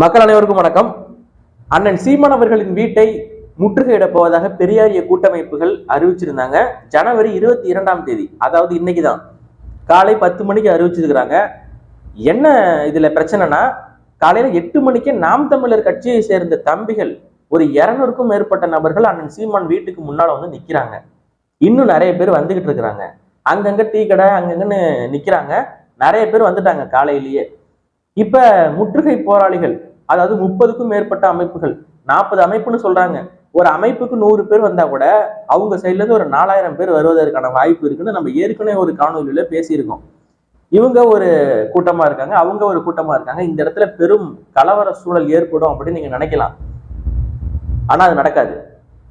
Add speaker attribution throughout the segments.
Speaker 1: மக்கள் அனைவருக்கும் வணக்கம். அண்ணன் சீமான் அவர்களின் வீட்டை முற்றுகையிடப் போவதாக பெரியாரிய கூட்டமைப்புகள் அறிவிச்சிருந்தாங்க. ஜனவரி இருபத்தி இரண்டாம் தேதி அதாவது இன்னைக்கு தான். காலை பத்து மணிக்கு அறிவிச்சிருக்கிறாங்க. என்ன இதுல பிரச்சனைனா காலையில எட்டு மணிக்கே நாம் தமிழர் கட்சியை சேர்ந்த தம்பிகள் ஒரு இருநூறுக்கும் மேற்பட்ட நபர்கள் அண்ணன் சீமான் வீட்டுக்கு முன்னால வந்து நிக்கிறாங்க. இன்னும் நிறைய பேர் வந்துகிட்டு இருக்கிறாங்க. அங்கங்க டீ கடை அங்கங்கன்னு நிக்கிறாங்க. நிறைய பேர் வந்துட்டாங்க காலையிலேயே. இப்ப முற்றுகை போராளிகள் அதாவது முப்பதுக்கும் மேற்பட்ட அமைப்புகள். நாற்பது அமைப்புன்னு சொல்றாங்க. ஒரு அமைப்புக்கு நூறு பேர் வந்தா கூட அவங்க சைட்ல இருந்து ஒரு நாலாயிரம் பேர் வருவதற்கான வாய்ப்பு இருக்குன்னு நம்ம ஏற்கனவே ஒரு காணொலியில பேசியிருக்கோம். இவங்க ஒரு கூட்டமா இருக்காங்க அவங்க ஒரு கூட்டமா இருக்காங்க. இந்த இடத்துல பெரும் கலவர சூழல் ஏற்படும் அப்படின்னு நீங்க நினைக்கலாம். ஆனா அது நடக்காது.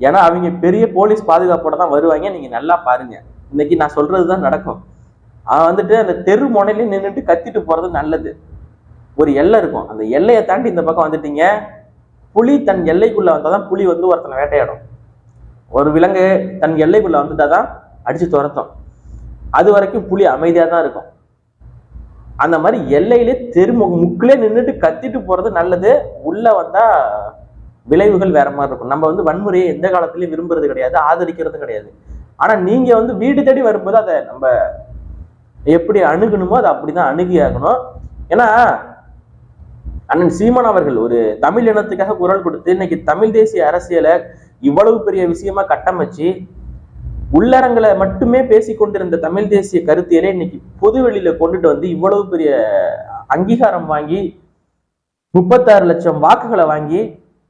Speaker 1: ஏன்னா அவங்க பெரிய போலீஸ் பாதுகாப்போட தான் வருவாங்க. நீங்க நல்லா பாருங்க. இன்னைக்கு நான் சொல்றதுதான் நடக்கும். அவன் வந்துட்டு அந்த தெரு முனையில நின்றுட்டு கத்திட்டு போறது நல்லது. ஒரு எல்லை இருக்கும். அந்த எல்லையை தாண்டி இந்த பக்கம் வந்துட்டீங்க. புலி தன் எல்லைக்குள்ள வந்தாதான் புலி வந்து ஒருத்தனை வேட்டையாடும். ஒரு விலங்கு தன் எல்லைக்குள்ள வந்துட்டாதான் அடிச்சு துரத்தும். அது வரைக்கும் புலி அமைதியாக தான் இருக்கும். அந்த மாதிரி எல்லையிலே தெருமு முக்கிலே நின்றுட்டு கத்திட்டு போறது நல்லது. உள்ள வந்தா விளைவுகள் வேற மாதிரி இருக்கும். நம்ம வந்து வன்முறையை எந்த காலத்திலயும் விரும்புறது கிடையாது ஆதரிக்கிறது கிடையாது. ஆனா நீங்க வந்து வீடு தேடி வரும்போது அதை நம்ம எப்படி அணுகணுமோ அதை அப்படிதான் அணுகி ஆகணும் ஏன்னா அண்ணன் சீமான் அவர்கள் ஒரு தமிழ் இனத்துக்காக குரல் கொடுத்து இன்னைக்கு தமிழ் தேசிய அரசியலை இவ்வளவு பெரிய விஷயமா கட்டமைச்சு உள்ளரங்களை மட்டுமே பேசிக்கொண்டிருந்த தமிழ் தேசிய கருத்தியலை இன்னைக்கு பொது வெளியில கொண்டுட்டு வந்து இவ்வளவு பெரிய அங்கீகாரம் வாங்கி முப்பத்தாறு லட்சம் வாக்குகளை வாங்கி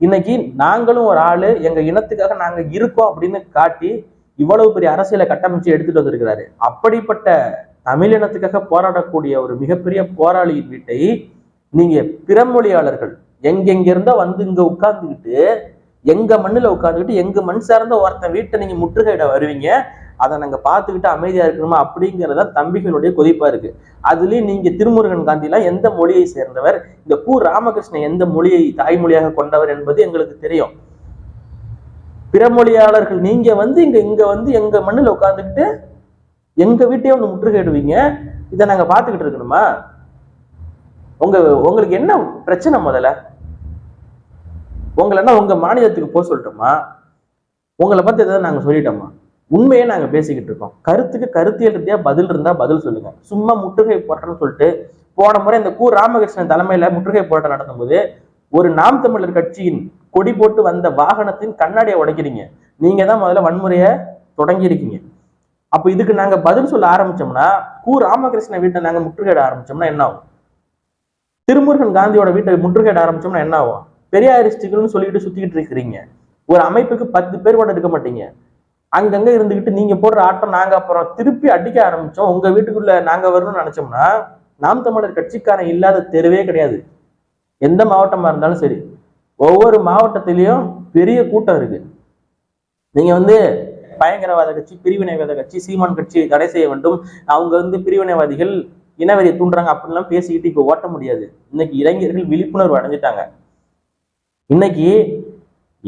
Speaker 1: இன்னைக்கு நாங்களும் ஒரு ஆளு எங்க இனத்துக்காக நாங்க இருக்கோம் அப்படின்னு காட்டி இவ்வளவு பெரிய அரசியலை கட்டமைச்சு எடுத்துட்டு வந்திருக்கிறாரு. அப்படிப்பட்ட தமிழ் இனத்துக்காக போராடக்கூடிய ஒரு மிகப்பெரிய போராளியின் வீட்டை நீங்க பிறமொழியாளர்கள் எங்கெங்கிருந்தா வந்து இங்க உட்கார்ந்துக்கிட்டு எங்க மண்ணில் உட்காந்துக்கிட்டு எங்க மண் சார்ந்த ஒருத்தன் வீட்டை நீங்க முற்றுகையிட வருவீங்க. அதை நாங்க பார்த்துக்கிட்டு அமைதியா இருக்கணுமா? அப்படிங்கிறத தம்பிகளுடைய கொதிப்பா இருக்கு. அதுலயும் நீங்க திருமுருகன் காந்திலாம் எந்த மொழியை சேர்ந்தவர்? இந்த கு ராமகிருஷ்ணன் எந்த மொழியை தாய்மொழியாக கொண்டவர் என்பது எங்களுக்கு தெரியும். பிறமொழியாளர்கள் நீங்க வந்து இங்க இங்க வந்து எங்க மண்ணுல உட்காந்துக்கிட்டு எங்க வீட்டையே ஒன்று முற்றுகையிடுவீங்க. இதை நாங்க பார்த்துக்கிட்டு இருக்கணுமா? உங்க உங்களுக்கு என்ன பிரச்சனை முதல்ல? உங்களை என்ன உங்க மாநிலத்துக்கு போக சொல்லட்டுமா? உங்களை பத்தி ஏதாவது நாங்க சொல்லிட்டோமா? உண்மையே நாங்க பேசிக்கிட்டு இருக்கோம். கருத்துக்கு கருத்தியல் ரீதியா பதில் இருந்தா பதில் சொல்லுங்க. சும்மா முற்றுகை போட்டோம்னு சொல்லிட்டு போன முறை இந்த கு. ராமகிருஷ்ணன் தலைமையில முற்றுகை போராட்டம் நடத்தும்போது ஒரு நாம் தமிழர் கட்சியின் கொடி போட்டு வந்த வாகனத்தின் கண்ணாடியை உடைக்கிறீங்க. நீங்க தான் முதல்ல வன்முறையை தொடங்கி இருக்கீங்க. அப்ப இதுக்கு நாங்க பதில் சொல்ல ஆரம்பிச்சோம்னா கு. ராமகிருஷ்ணன் வீட்டை நாங்க முற்றுகையிட ஆரம்பிச்சோம்னா என்ன ஆகும்? திருமுருகன் காந்தியோட வீட்டை முற்றுகையிட ஆரம்பிச்சோம்னா என்ன ஆகும்? பெரியாரிஸ்டுகள்னு சொல்லிட்டு சுத்திக்கிட்டு இருக்கிறீங்க. ஒரு அமைப்புக்கு பத்து பேர் கூட எடுக்க மாட்டீங்க. அங்கங்க இருந்துகிட்டு நீங்க போடுற ஆட்டம் நாங்க அப்புறம் திருப்பி அடிக்க ஆரம்பிச்சோம். உங்க வீட்டுக்குள்ள நாங்க வரணும்னு நினைச்சோம்னா நாம் தமிழர் கட்சிக்காரன் இல்லாத தெருவே கிடையாது. எந்த மாவட்டமா இருந்தாலும் சரி. ஒவ்வொரு மாவட்டத்திலையும் பெரிய கூட்டம் இருக்கு. நீங்க வந்து பயங்கரவாத கட்சி பிரிவினைவாத கட்சி சீமான் கட்சியை தடை செய்ய வேண்டும். அவங்க வந்து பிரிவினைவாதிகள் இனவெறியை தூண்டுறாங்க அப்படிலாம் பேசிக்கிட்டு இப்போ ஓட்ட முடியாது. இன்னைக்கு இளைஞர்கள் விழிப்புணர்வு அடைஞ்சிட்டாங்க. இன்னைக்கு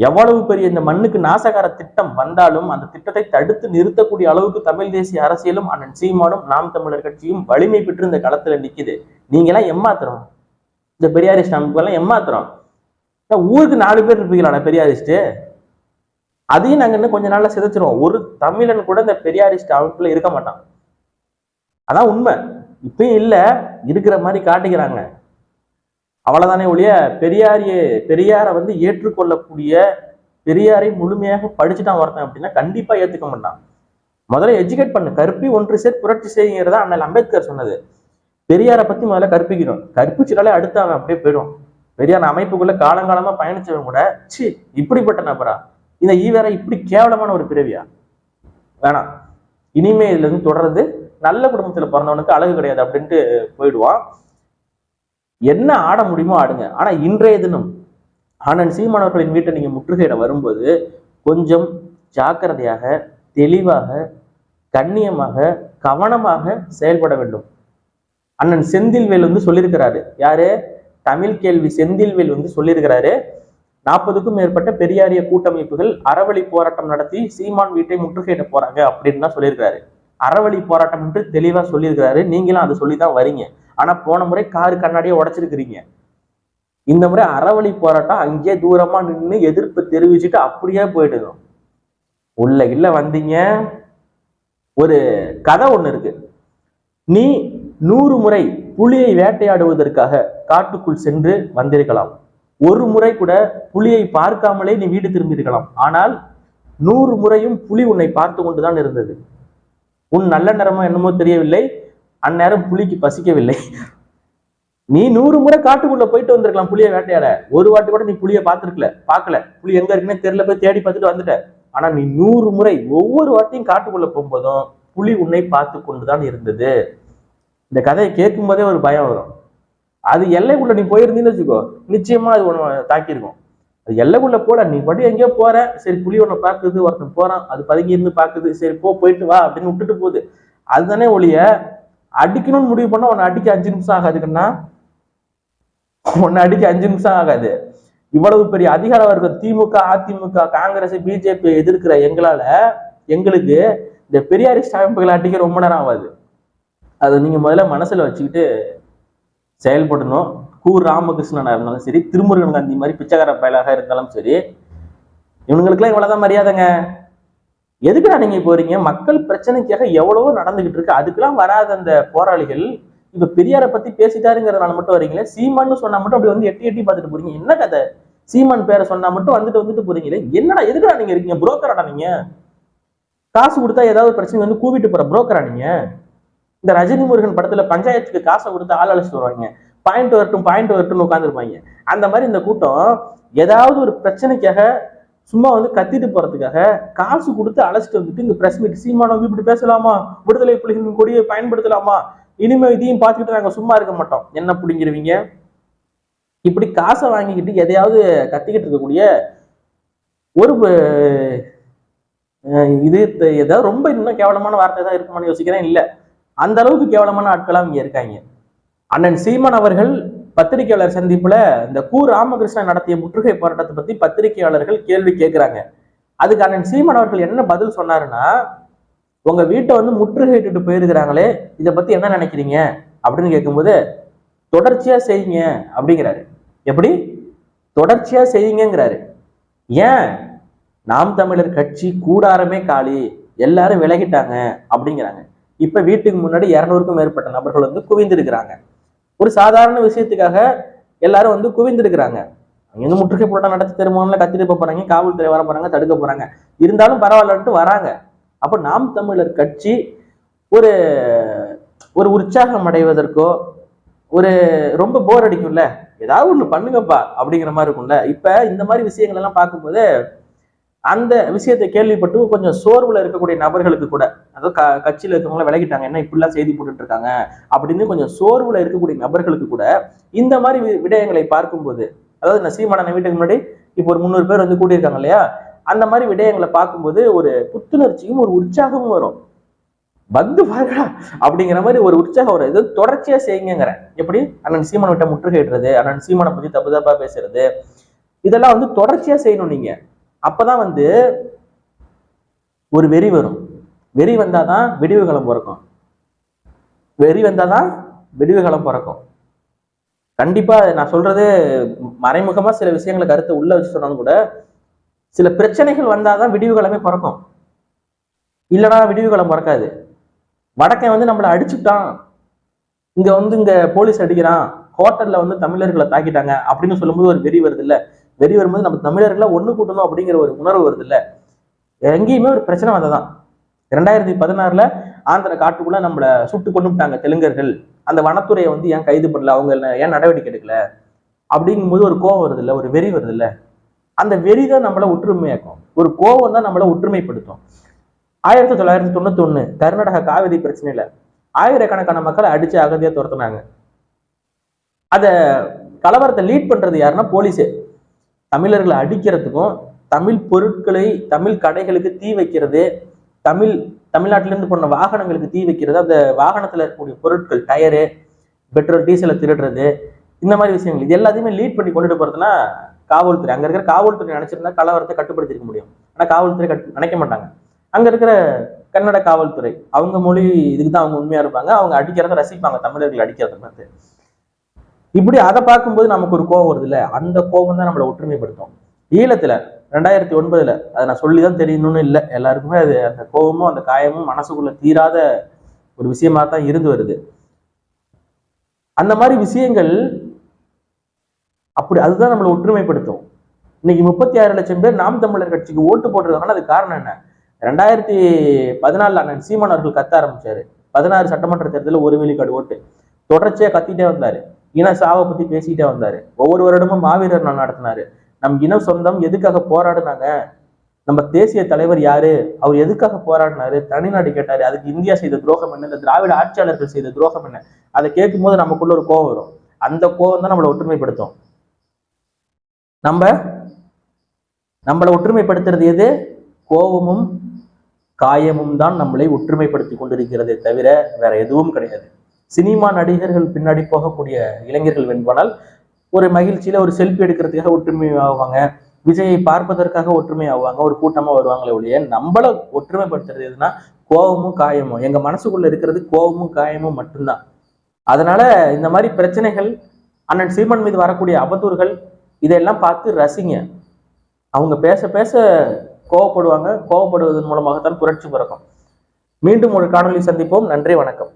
Speaker 1: எவ்வளவு பெரிய இந்த மண்ணுக்கு நாசகார திட்டம் வந்தாலும் அந்த திட்டத்தை தடுத்து நிறுத்தக்கூடிய அளவுக்கு தமிழ் தேசிய அரசியலும் அண்ணன் சீமானும் நாம் தமிழர் கட்சியும் வலிமை பெற்று இந்த களத்துல நிக்குது. நீங்க எல்லாம் எம்மாத்திரம் இந்த பெரியாரிஸ்ட் அமைப்புகள்லாம் எம்மாத்திரம் ஊருக்கு நாலு பேர் இருப்பீங்களா பெரியாரிஸ்ட் அதையும் நாங்க இன்னும் கொஞ்ச நாள்ல சிதைச்சிருவோம். ஒரு தமிழன் கூட இந்த பெரியாரிஸ்ட் அமைப்புல இருக்க மாட்டான். அதான் உண்மை. இப்பயும் இல்ல இருக்கிற மாதிரி காட்டுகிறாங்க அவ்வளவுதானே ஒழிய பெரியாரிய பெரியாரை வந்து ஏற்றுக்கொள்ளக்கூடிய பெரியாரை முழுமையாக படிச்சுட்டான் ஒருத்தன் அப்படின்னா கண்டிப்பா ஏத்துக்க மாட்டான். முதல்ல எஜுகேட் பண்ணு. கற்பி ஒன்று சேர் புரட்சி செய்யுங்கிறதா அண்ணல் அம்பேத்கர் சொன்னது. பெரியாரை பத்தி முதல்ல கற்பிக்கணும். கற்பிச்சிட்டாலே அடுத்து அவன் அப்படியே போயிடும் பெரியார் அமைப்புக்குள்ள காலங்காலமா பயணிச்சவன் கூட சி இப்படிப்பட்ட நபரா? இந்த ஈவேரா இப்படி கேவலமான ஒரு பிறவியா? வேணாம். இனிமே இதுல இருந்து தொடர்றது நல்ல குடும்பத்துல பிறந்தவனுக்கு அழகு கிடையாது அப்படின்ட்டு போயிடுவான். என்ன ஆட முடியுமோ ஆடுங்க. ஆனா இன்றைய தினம் ஆனால் சீமானவர்களின் வீட்டை நீங்க முற்றுகையிட வரும்போது கொஞ்சம் ஜாக்கிரதையாக தெளிவாக கண்ணியமாக கவனமாக செயல்பட வேண்டும். அண்ணன் செந்தில்வேல் வந்து சொல்லியிருக்கிறாரு. யாரு? தமிழ் கேள்வி செந்தில்வேல் வந்து சொல்லியிருக்கிறாரு. நாற்பதுக்கும் மேற்பட்ட பெரியாரிய கூட்டமைப்புகள் அறவழி போராட்டம் நடத்தி சீமான் வீட்டை முற்றுகையிட போறாங்க அப்படின்னு தான் சொல்லியிருக்காரு அறவழி போராட்டம் என்று தெளிவா சொல்லியிருக்கிறாரு. நீங்களும் அதை சொல்லி தான் வரீங்க. ஆனா போன முறை காரு கண்ணாடியை உடைச்சிருக்கிறீங்க. இந்த முறை அறவழி போராட்டம் அங்கேயே தூரமா நின்று எதிர்ப்பு தெரிவிச்சுட்டு அப்படியே போயிட்டுருக்கோம் உள்ள இல்ல வந்தீங்க. ஒரு கதை ஒண்ணு இருக்கு. நீ நூறு முறை புலியை வேட்டையாடுவதற்காக காட்டுக்குள் சென்று வந்திருக்கலாம். ஒரு முறை கூட புலியை பார்க்காமலே நீ வீடு திரும்பியிருக்கலாம். ஆனால் நூறு முறையும் புலி உன்னை பார்த்து கொண்டுதான் இருந்தது. உன் நல்ல நேரமோ என்னமோ தெரியவில்லை. அந்நேரம் புலிக்கு பசிக்கவில்லை. நீ நூறு முறை காட்டுக்குள்ள போயிட்டு வந்திருக்கலாம் புளிய வேட்டையாட. ஒரு வாட்டி கூட நீ புளிய பார்த்துருக்கல பார்க்கல. புலி எங்க இருக்குன்னு தெரியல போய் தேடி பார்த்துட்டு வந்துட்ட. ஆனா நீ நூறு முறை ஒவ்வொரு வாட்டியும் காட்டுக்குள்ள போகும்போதும் புலி உன்னை பார்த்து கொண்டுதான் இருந்தது. இந்த கதையை கேட்கும் போதே ஒரு பயம் வரும். அது எல்லைக்குள்ள நீ போயிருந்தீங்கன்னு வச்சுக்கோ. நிச்சயமா அது உன்னை தாக்கியிருக்கும். அது எல்லைக்குள்ள போல நீ படி எங்கேயோ போற சரி புலி ஒன்று பார்க்குது ஒருத்தன் போறான் அது பதுங்கி இருந்து பார்க்குது சரி போ போயிட்டு வா அப்படின்னு விட்டுட்டு போகுது. அதுதானே ஒழிய அடிக்கணும்னு முடிவு பண்ணா உன்னை அடிக்க அஞ்சு நிமிஷம் ஆகாதுக்குன்னா உன்னை அடிக்க அஞ்சு நிமிஷம் ஆகாது. இவ்வளவு பெரிய அதிகார வர்க்கம் திமுக அதிமுக காங்கிரஸ் பிஜேபி எதிர்க்கிற எங்களால எங்களுக்கு இந்த பெரியாரி ஸ்டாம்புகளை அடிக்க ரொம்ப நேரம் ஆகாது. அதை நீங்க முதல்ல மனசுல வச்சுக்கிட்டு செயல்படணும். கு ராமகிருஷ்ணனா இருந்தாலும் சரி திருமுருகன் காந்தி மாதிரி பிச்சைக்கார பயலாக இருந்தாலும் சரி இவனுங்களுக்குலாம் இவ்வளவுதான் மரியாதைங்க. எதுக்குடா நீங்க போறீங்க மக்கள் பிரச்சனைக்காக எவ்வளவோ நடந்துகிட்டு இருக்கு. அதுக்கெல்லாம் வராத அந்த போராளிகள் இப்ப பெரியாரை பத்தி பேசிட்டாருங்கிறதுனால மட்டும் வரீங்களே சீமான்னு சொன்னா மட்டும் அப்படி வந்து எட்டி எட்டி பார்த்துட்டு போறீங்க. என்ன கதை? சீமான் பேரை சொன்னா மட்டும் வந்துட்டு வந்துட்டு போறீங்களே? என்னடா எதுக்குடா நீங்க இருக்கீங்க? புரோக்கராடா நீங்க? காசு கொடுத்தா ஏதாவது பிரச்சனை வந்து கூவிட்டு போற புரோக்கரா நீங்க? இந்த ரஜினி முருகன் படத்துல பஞ்சாயத்துக்கு காசை கொடுத்து ஆள் அழைச்சிட்டு வருவாங்க. பாயிண்ட் வரட்டும் பாயிண்ட் வரட்டும் உட்காந்துருப்பாங்க அந்த மாதிரி இந்த கூட்டம் ஏதாவது ஒரு பிரச்சனைக்காக சும்மா வந்து கத்திட்டு போறதுக்காக காசு கொடுத்து அழைச்சிட்டு வந்துட்டு இங்க பிரஸ் மீட் சீமானம் இப்படி பேசலாமா? விடுதலை புலிகளின் கொடியை பயன்படுத்தலாமா? இனிமே இதையும் பார்த்துக்கிட்டு நாங்க சும்மா இருக்க மாட்டோம். என்ன பிடிங்கிருவீங்க? இப்படி காசை வாங்கிக்கிட்டு எதையாவது கத்திக்கிட்டு இருக்கக்கூடிய ஒரு இது ஏதாவது ரொம்ப இன்னும் கேவலமான வார்த்தை தான் இருக்குமான்னு யோசிக்கிறேன். இல்ல. அந்த அளவுக்கு கேவலமான ஆட்களாக இங்க இருக்காங்க. அண்ணன் சீமான் அவர்கள் பத்திரிகையாளர் சந்திப்புல இந்த கு ராமகிருஷ்ணன் நடத்திய முற்றுகை போராட்டத்தை பத்தி பத்திரிகையாளர்கள் கேள்வி கேட்கிறாங்க அதுக்கு அண்ணன் சீமான் அவர்கள் என்ன பதில் சொன்னாருன்னா உங்க வீட்டை வந்து முற்றுகையிட்டு போயிருக்கிறாங்களே இதை பத்தி என்ன நினைக்கிறீங்க? அப்படின்னு கேட்கும்போது தொடர்ச்சியா செய்யுங்க அப்படிங்கிறாரு. எப்படி? தொடர்ச்சியா செய்யுங்கிறாரு ஏன்? நாம் தமிழர் கட்சி கூடாரமே காலி எல்லாரும் விலகிட்டாங்க அப்படிங்கிறாங்க. இப்ப வீட்டுக்கு முன்னாடி இருநூறுக்கும் மேற்பட்ட நபர்கள் வந்து குவிந்திருக்கிறாங்க. ஒரு சாதாரண விஷயத்துக்காக எல்லாரும் வந்து குவிந்திருக்கிறாங்க. அங்கிருந்து முற்றுகை போராட்டம் நடத்தி தருமானில் கத்திட்டு போறாங்க காவல்துறை வர போறாங்க தடுக்க போறாங்க. இருந்தாலும் பரவாயில்லன்ட்டு வராங்க. அப்ப நாம் தமிழர் கட்சி ஒரு ஒரு உற்சாகம் அடைவதற்கோ ஒரு ரொம்ப போர் அடிக்கும்ல? ஏதாவது ஒண்ணு பண்ணுங்கப்பா அப்படிங்கிற மாதிரி இருக்கும்ல? இப்ப இந்த மாதிரி விஷயங்கள் எல்லாம் பார்க்கும்போது அந்த விஷயத்தை கேள்விப்பட்டு கொஞ்சம் சோர்வுல இருக்கக்கூடிய நபர்களுக்கு கூட அதாவது க கட்சியில இருக்கவங்கள விலகிட்டாங்க என்ன இப்படிலாம் செய்தி போட்டுட்டு இருக்காங்க அப்படின்னு கொஞ்சம் சோர்வுல இருக்கக்கூடிய நபர்களுக்கு கூட இந்த மாதிரி வி- விடயங்களை பார்க்கும்போது அதாவது நான் சீமானன் வீட்டுக்கு முன்னாடி இப்போ ஒரு முந்நூறு பேர் வந்து கூட்டியிருக்காங்க இல்லையா? அந்த மாதிரி விடயங்களை பார்க்கும்போது ஒரு புத்துணர்ச்சியும் ஒரு உற்சாகமும் வரும். வந்து பாருடா அப்படிங்கிற மாதிரி ஒரு உற்சாகம் வரும். இது தொடர்ச்சியா செய்யுங்கிறேன் எப்படி? அண்ணன் சீமான் விட்ட முற்றுகையிடுறது அண்ணன் சீமானை பத்தி தப்பு தப்பா பேசுறது இதெல்லாம் வந்து தொடர்ச்சியா செய்யணும் நீங்க. அப்பதான் வந்து ஒரு வெறி வரும். வெறி வந்தாதான் வெடிவு களம் பிறக்கும். வெறி வந்தாதான் வெடிவு களம் பிறக்கும். கண்டிப்பா நான் சொல்றது மறைமுகமா சில விஷயங்களை கருத்தை உள்ள வச்சு சொன்னாலும் கூட சில பிரச்சனைகள் வந்தாதான் விடிவு களமே பிறக்கும். இல்லைனா விடிவு களம் பிறக்காது. வடக்கன் வந்து நம்மளை அடிச்சுட்டான். இங்க வந்து இங்க போலீஸ் அடிக்கிறான். ஹோட்டல்ல வந்து தமிழர்களை தாக்கிட்டாங்க அப்படின்னு சொல்லும்போது ஒரு வெறி வருது இல்ல வெறி வரும்போது நம்ம தமிழர்களை ஒண்ணு கூட்டணும் அப்படிங்கிற ஒரு உணர்வு வருது இல்ல எங்கேயுமே ஒரு பிரச்சனை வந்ததான் ரெண்டாயிரத்தி பதினாறுல ஆந்திர காட்டுக்குள்ள நம்மளை சுட்டு கொண்டுட்டாங்க தெலுங்கர்கள். அந்த வனத்துறையை வந்து ஏன் கைது பண்ணல? அவங்க ஏன் நடவடிக்கை எடுக்கல? அப்படிங்கும்போது ஒரு கோவம் வருது இல்ல ஒரு வெறி வருது இல்ல அந்த வெறி தான் நம்மளை ஒற்றுமையாக்கும். ஒரு கோவம் தான் நம்மளை ஒற்றுமைப்படுத்தும். ஆயிரத்தி தொள்ளாயிரத்தி தொண்ணூத்தி ஒண்ணு கர்நாடகா காவிரி பிரச்சனையில ஆயிரக்கணக்கான மக்களை அடிச்சு அகதியா துரத்துனாங்க. அத கலவரத்தை லீட் பண்றது யாருன்னா போலீஸு. தமிழர்களை அடிக்கிறதுக்கும் தமிழ் பொருட்களை தமிழ் கடைகளுக்கு தீ வைக்கிறது தமிழ் தமிழ்நாட்டிலிருந்து போன வாகனங்களுக்கு தீ வைக்கிறது அந்த வாகனத்தில் இருக்கக்கூடிய பொருட்கள் டயரு பெட்ரோல் டீசலை திருடுறது இந்த மாதிரி விஷயங்கள். இது எல்லாத்தையுமே லீட் பண்ணி கொண்டுட்டு போகிறதுனா காவல்துறை. அங்கே இருக்கிற காவல்துறை நினைச்சிருந்தா கலவரத்தை கட்டுப்படுத்திருக்க முடியும். ஆனால் காவல்துறை கட்டு நினைக்க மாட்டாங்க. அங்கே இருக்கிற கன்னட காவல்துறை அவங்க மொழி இதுக்கு தான் அவங்க உண்மையாக இருப்பாங்க. அவங்க அடிக்கிறத ரசிப்பாங்க தமிழர்கள் அடிக்கிறத பார்த்து. இப்படி அதை பார்க்கும்போது நமக்கு ஒரு கோவம் வருது இல்ல? அந்த கோபம் தான் நம்மளை ஒற்றுமைப்படுத்தும். ஈழத்துல ரெண்டாயிரத்தி ஒன்பதுல அதை நான் சொல்லி தான் தெரியணும்னு இல்லை. எல்லாருக்குமே அது அந்த கோபமும் அந்த காயமும் மனசுக்குள்ள தீராத ஒரு விஷயமா தான் இருந்து வருது. அந்த மாதிரி விஷயங்கள் அப்படி அதுதான் நம்மளை ஒற்றுமைப்படுத்தும். இன்னைக்கு முப்பத்தி ஆறு லட்சம் பேர் நாம் தமிழர் கட்சிக்கு ஓட்டு போட்டிருக்காங்கன்னா அது காரணம் என்ன? ரெண்டாயிரத்தி பதினாலுல அண்ணன் சீமான் அவர்கள் கத்த ஆரம்பிச்சாரு. பதினாறு சட்டமன்ற தேர்தலில் ஒரு வெளிக்காடு ஓட்டு. தொடர்ச்சியா கத்திட்டே வந்தாரு. இன சாவை பத்தி பேசிக்கிட்டே வந்தாரு. ஒவ்வொரு வருடமும் மாவீரர் நான் நடத்தினாரு. நம் இன சொந்தம் எதுக்காக போராடினாங்க? நம்ம தேசிய தலைவர் யாரு? அவர் எதுக்காக போராடினாரு? தனிநாடு கேட்டாரு. அதுக்கு இந்தியா செய்த துரோகம் என்ன? இந்த திராவிட ஆட்சியாளர்கள் செய்த துரோகம் என்ன? அதை கேட்கும் போது நமக்குள்ள ஒரு கோவம் வரும். அந்த கோவம் தான் நம்மளை ஒற்றுமைப்படுத்தும். நம்ம நம்மளை ஒற்றுமைப்படுத்துறது எது? கோபமும் காயமும் தான் நம்மளை ஒற்றுமைப்படுத்தி கொண்டிருக்கிறதே தவிர வேற எதுவும் கிடையாது. சினிமா நடிகர்கள் பின்னாடி போகக்கூடிய இளைஞர்கள் வெண்பானால் ஒரு மகிழ்ச்சியில ஒரு செல்ஃபி எடுக்கிறதுக்காக ஒற்றுமை ஆவாங்க. விஜயை பார்ப்பதற்காக ஒற்றுமை ஆவாங்க. ஒரு கூட்டமா வருவாங்களே ஒழிய நம்மள ஒற்றுமைப்படுத்துறது எதுனா கோபமும் காயமும். எங்க மனசுக்குள்ள இருக்கிறது கோபமும் காயமும் மட்டும்தான். அதனால இந்த மாதிரி பிரச்சனைகள் அண்ணன் சீமன் மீது வரக்கூடிய அவதூறுகள் இதையெல்லாம் பார்த்து ரசிங்க. அவங்க பேச பேச கோவப்படுவாங்க. கோவப்படுவதன் மூலமாகத்தான் புரட்சி பிறக்கும். மீண்டும் ஒரு காணொலி சந்திப்போம். நன்றி வணக்கம்.